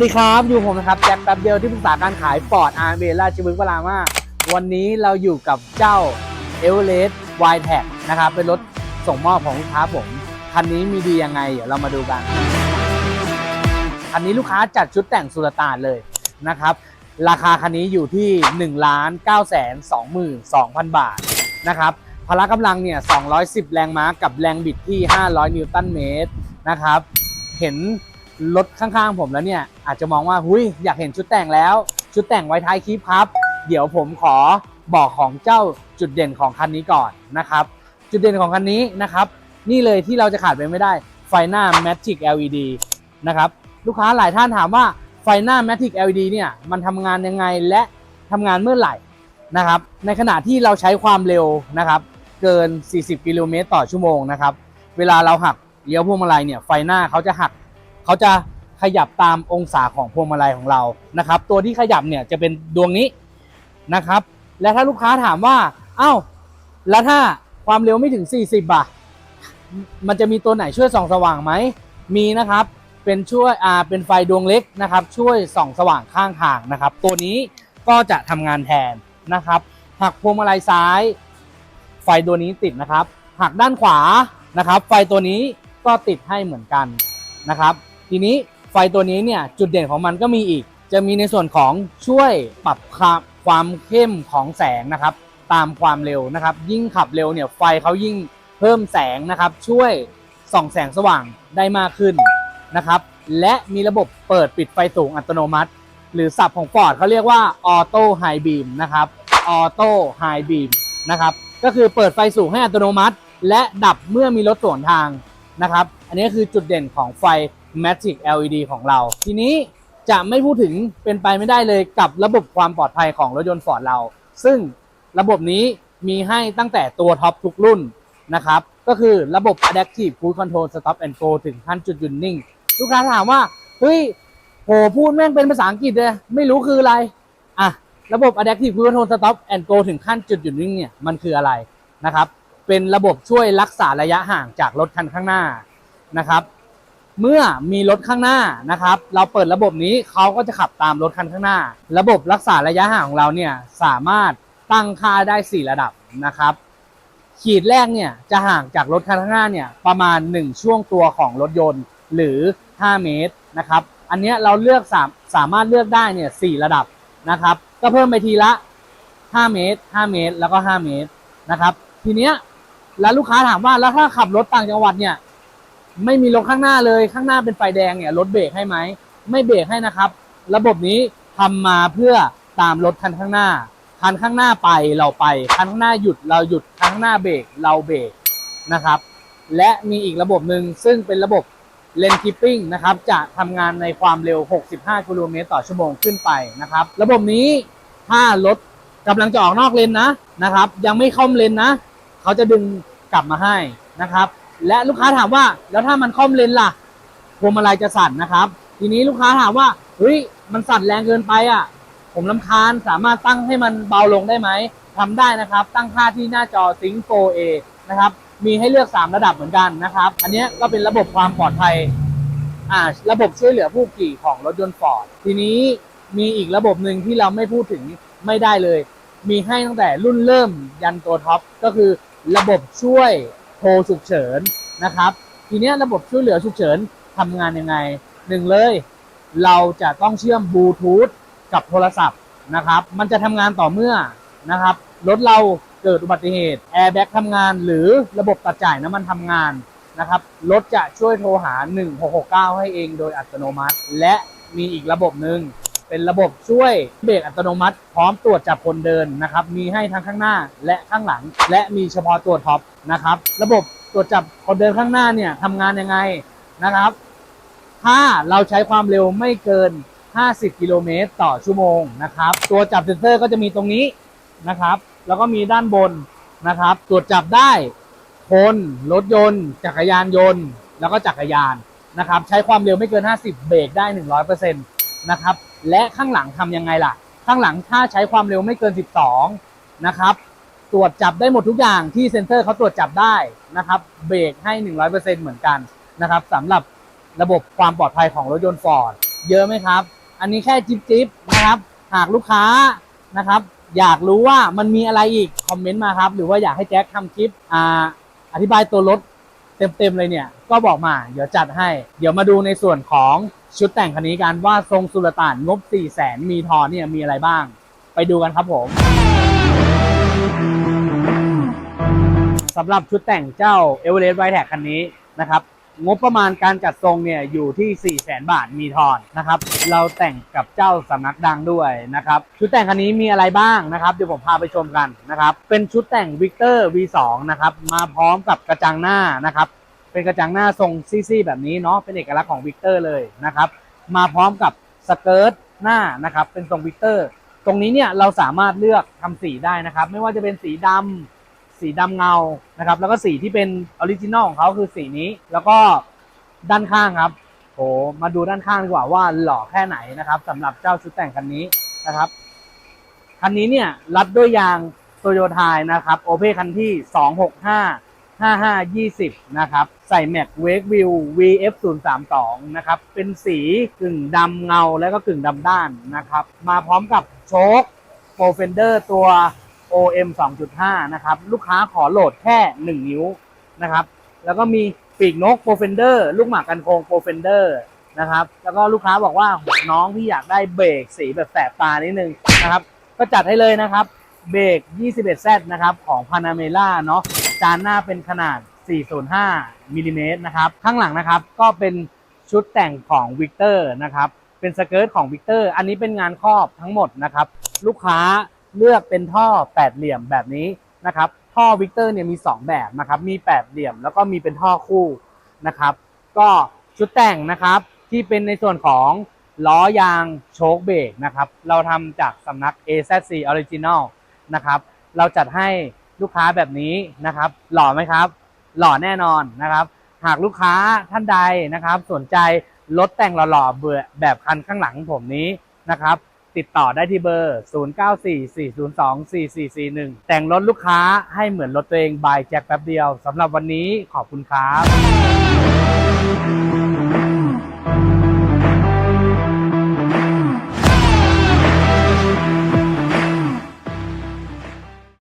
วัสดีครับ อยู่ผมนะครับแจ็คแป๊บเดียวที่ปรึกษาการขายฟอร์ดอาร์เบราชิบุรีพระรามาวันนี้เราอยู่กับเจ้าเอเวอเรสต์ไวแท็กนะครับ เป็นรถส่งมอบของลูกค้าผม คันนี้มีดียังไง เดี๋ยวเรามาดูกัน คันนี้ลูกค้าจัดชุดแต่งสุลต่านเลยนะครับ ราคาคันนี้อยู่ที่1ล้าน9แสน22,000 บาทนะครับพละกำลังเนี่ย 210 แรงม้ากับแรงบิดที่ 500 นิวตันเมตรนะครับ เห็น รถข้างๆผมแล้วเนี่ยอาจจะมองว่าหุยอยากเห็นชุดแต่งแล้ว ชุดแต่งไว้ท้ายคลิปครับ เดี๋ยวผมขอบอกของเจ้าจุดเด่นของคันนี้ก่อนนะครับ จุดเด่นของคันนี้นะครับ นี่เลยที่เราจะขาดไปไม่ได้ไฟหน้า Magic LED นะครับลูกค้าหลายท่านถามว่าไฟหน้า Magic LED เนี่ยมันทำงานยังไงและทำงานเมื่อไหร่นะครับในขณะที่เราใช้ความเร็วนะครับเกิน 40 กิโลเมตรต่อชั่วโมงนะครับเวลาเราหักเลี้ยวพวงมาลัยเนี่ยไฟหน้าเขาจะหัก เขาจะขยับตามองศาของพวงมาลัยของเรานะครับ ตัวที่ขยับเนี่ยจะเป็นดวงนี้นะครับ และถ้าลูกค้าถามว่าเอ้าแล้วถ้าความเร็วไม่ถึง 40อะมันจะมีตัวไหนช่วยส่องสว่างไหมมีนะครับเป็นช่วยอ่าเป็นไฟดวงเล็กนะครับ ช่วยส่องสว่างข้างทางนะครับ ตัวนี้ก็จะทำงานแทนนะครับหักพวงมาลัยซ้าย ไฟตัวนี้ติดนะครับหักด้านขวานะครับ ไฟตัวนี้ก็ติดให้เหมือนกันนะครับ ทีนี้ไฟตัวนี้เนี่ยจุดเด่นของมันก็มีอีก จะมีในส่วนของช่วยปรับความเข้มของแสงนะครับ ตามความเร็วนะครับ ยิ่งขับเร็วเนี่ยไฟเขายิ่งเพิ่มแสงนะครับ ช่วยส่องแสงสว่างได้มากขึ้นนะครับ และมีระบบเปิดปิดไฟสูงอัตโนมัติ หรือศัพท์ของ Ford เขาเรียกว่า Auto High Beam นะครับ Auto High Beam นะครับก็คือเปิดไฟสูงให้อัตโนมัติ และดับเมื่อมีรถสวนทางนะครับ อันนี้คือจุดเด่นของไฟ Magic LED ของเรา ทีนี้จะไม่พูดถึงเป็นไปไม่ได้เลยกับระบบความปลอดภัยของรถยนต์ฟอร์ดเรา ซึ่งระบบนี้มีให้ตั้งแต่ตัวท็อปทุกรุ่นนะครับ ก็คือระบบ Adaptive Cruise Control Stop and Go ถึงขั้นจุดหยุดนิ่ง ลูกค้าถามว่า เฮ้ยโหพูดแม่งเป็นภาษาอังกฤษเลยไม่รู้คืออะไร อะ ระบบ Adaptive Cruise Control Stop and Go ถึงขั้นจุดหยุดนิ่งเนี่ยมันคืออะไรนะครับ เป็นระบบช่วยรักษาระยะห่างจากรถคันข้างหน้านะครับ เมื่อมีรถข้างหน้านะครับ เราเปิดระบบนี้เขาก็จะขับตามรถคันข้างหน้า ระบบรักษาระยะห่างของเราเนี่ยสามารถตั้งค่าได้ 4 ระดับนะครับ ขีดแรกเนี่ยจะห่างจากรถคันข้างหน้าเนี่ยประมาณ 1 ช่วงตัวของรถยนต์หรือ 5 เมตรนะครับ อันนี้เราเลือกสามสามารถเลือกได้เนี่ยสระดับนะครับ ก็เพิ่มไปทีละ 5 เมตร 5 เมตร แล้วก็ 5 เมตรนะครับ ทีเนี้ยแล้วลูกค้าถามว่าแล้วถ้าขับรถต่างจังหวัดเนี่ย ไม่มีรถข้างหน้าเลยข้างหน้าเป็นไฟแดงเนี่ยรถเบรกให้ไหมไม่เบรกให้นะครับ ระบบนี้ทำมาเพื่อตามรถคันข้างหน้า คันข้างหน้าไปเราไป คันข้างหน้าหยุดเราหยุดคันข้างหน้าเบรกเราเบรกนะครับ และมีอีกระบบหนึ่งซึ่งเป็นระบบเลนคิปปิ้งนะครับ จะทำงานในความเร็ว 65 กิโลเมตรต่อชั่วโมงขึ้นไปนะครับ ระบบนี้ถ้ารถกำลังจะออกนอกเลนนะนะครับ ยังไม่เข้อมเลนนะ เขาจะดึงกลับมาให้นะครับ และลูกค้าถามว่าแล้วถ้ามันค่อมเลนล่ะพวงมาลัยจะสั่นนะครับ ทีนี้ลูกค้าถามว่าเฮ้ยมันสั่นแรงเกินไปอะ ผมลำคาญสามารถตั้งให้มันเบาลงได้ไหมทำได้นะครับ ตั้งค่าที่หน้าจอ Sync 4A นะครับ มีให้เลือก 3 ระดับเหมือนกันนะครับ อันนี้ก็เป็นระบบความปลอดภัยอ่าระบบช่วยเหลือผู้ขี่ของรถยนต์ฟอร์ดทีนี้มีอีกระบบหนึ่งที่เราไม่พูดถึงไม่ได้เลย มีให้ตั้งแต่รุ่นเริ่มยันตัวท็อปก็คือระบบช่วย โทรฉุกเฉินนะครับ ทีนี้ระบบช่วยเหลือฉุกเฉินทำงานยังไงหนึ่งเลย เราจะต้องเชื่อมบลูทูธกับโทรศัพท์นะครับ มันจะทำงานต่อเมื่อนะครับรถเราเกิดอุบัติเหตุแอร์แบ็กทำงานหรือระบบตัดจ่ายน้ำมันทำงานนะครับรถจะช่วยโทรหา 1669 ให้เองโดยอัตโนมัติ และมีอีกระบบหนึ่ง เป็นระบบช่วยเบรกอัตโนมัติ พร้อมตรวจจับคนเดินนะครับ มีให้ทั้งข้างหน้าและข้างหลัง และมีเฉพาะตัวท็อปนะครับ ระบบตรวจจับคนเดินข้างหน้าเนี่ยทำงานยังไงนะครับ ถ้าเราใช้ความเร็วไม่เกิน 50 กิโลเมตรต่อชั่วโมงนะครับ ตัวจับเซ็นเซอร์ก็จะมีตรงนี้นะครับ แล้วก็มีด้านบนนะครับ ตรวจจับได้คนรถยนต์ จักรยานยนต์ แล้วก็จักรยานนะครับ ใช้ความเร็วไม่เกิน 50 เบรกได้ 100%นะครับ และข้างหลังทำยังไงล่ะ ข้างหลังถ้าใช้ความเร็วไม่เกิน 12 นะครับ ตรวจจับได้หมดทุกอย่างที่เซ็นเซอร์เขาตรวจจับได้นะครับเบรกให้ 100%เหมือนกันนะครับสำหรับระบบความปลอดภัยของรถยนต์ฟอร์ดเยอะไหมครับ อันนี้แค่จิ๊บจิบนะครับ หากลูกค้านะครับ อยากรู้ว่ามันมีอะไรอีก คอมเมนต์มาครับ หรือว่าอยากให้แจ็คทำคลิปออธิบายตัวรถ เต็มๆเลยเนี่ยก็บอกมาเดี๋ยวจัดให้ เดี๋ยวมาดูในส่วนของชุดแต่งคันนี้กันว่าทรงสุลต่านงบ 4 0 0แสนมีทอเนี่ยมีอะไรบ้าง ไปดูกันครับผมสำหรับชุดแต่งเจ้า e v e r e s t w i t e t คันนี้นะครับ งบประมาณการจัดทรงเนี่ยอยู่ที่4 0 0 0 0 0บาทมีทอนนะครับ เราแต่งกับเจ้าสำนักดังด้วยนะครับชุดแต่งคันนี้มีอะไรบ้างนะครับเดี๋ยวผมพาไปชมกันนะครับ เป็นชุดแต่ง Victor V2 นะครับมาพร้อมกับกระจังหน้านะครับ เป็นกระจังหน้าทรงซี่ๆแบบนี้เนาะเป็นเอกลักษณ์ของ Victor เลยนะครับมาพร้อมกับสเกิร์ตหน้านะครับเป็นทรง Victor ตรงนี้เนี่ยเราสามารถเลือกทำสีได้นะครับ ไม่ว่าจะเป็นสีดำ สีดำเงานะครับ แล้วก็สีที่เป็นออริจินอลของเขาคือสีนี้ แล้วก็ด้านข้างครับโหมาดูด้านข้างดีกว่าว่าหล่อแค่ไหนนะครับสำหรับเจ้าชุดแต่งคันนี้นะครับคันนี้เนี่ยรัดด้วยยางโตโยไทยนะครับโอเพคันที่ 265 5520 นะครับ ใส่แม็กเวกวิว VF 0 3 2นะครับ เป็นสีกึ่งดำเงาแล้วก็กึ่งดำด้านนะครับ มาพร้อมกับโชคโปรเฟนเดอร์ตัว OM 2.5 นะครับ ลูกค้าขอโหลดแค่ 1 นิ้วนะครับ แล้วก็มีปีกนกโปรเฟนเดอร์ลูกหมากกันโคงโปรเฟนเดอร์นะครับ แล้วก็ลูกค้าบอกว่าน้องที่อยากได้เบรกสีแบบแสบตานิดนึงนะครับ ก็จัดให้เลยนะครับ เบรก 21Z นะครับ ของ Panamera เนาะ จานหน้าเป็นขนาด 405มิลลิเมตรนะครับ ข้างหลังนะครับก็เป็นชุดแต่งของ Victor นะครับ เป็นสเกิร์ตของ Victor อันนี้เป็นงานครอบทั้งหมดนะครับ ลูกค้า เลือกเป็นท่อแปดเหลี่ยมแบบนี้นะครับท่อ Victor เนี่ยมี 2 แบบนะครับมีแปดเหลี่ยมแล้วก็มีเป็นท่อคู่นะครับ ก็ชุดแต่งนะครับที่เป็นในส่วนของล้อยางโชคเบรกนะครับเราทำจากสำนัก AZC Original นะครับเราจัดให้ลูกค้าแบบนี้นะครับ หล่อไหมครับ หล่อแน่นอนนะครับ หากลูกค้าท่านใดนะครับ สนใจรถแต่งหล่อๆเบื่อแบบคันข้างหลังผมนี้นะครับ ติดต่อได้ที่เบอร์ 0944024441 แต่งรถลูกค้าให้เหมือนรถตัวเองบายแจ็คแป๊บเดียวสำหรับวันนี้ขอบคุณครับ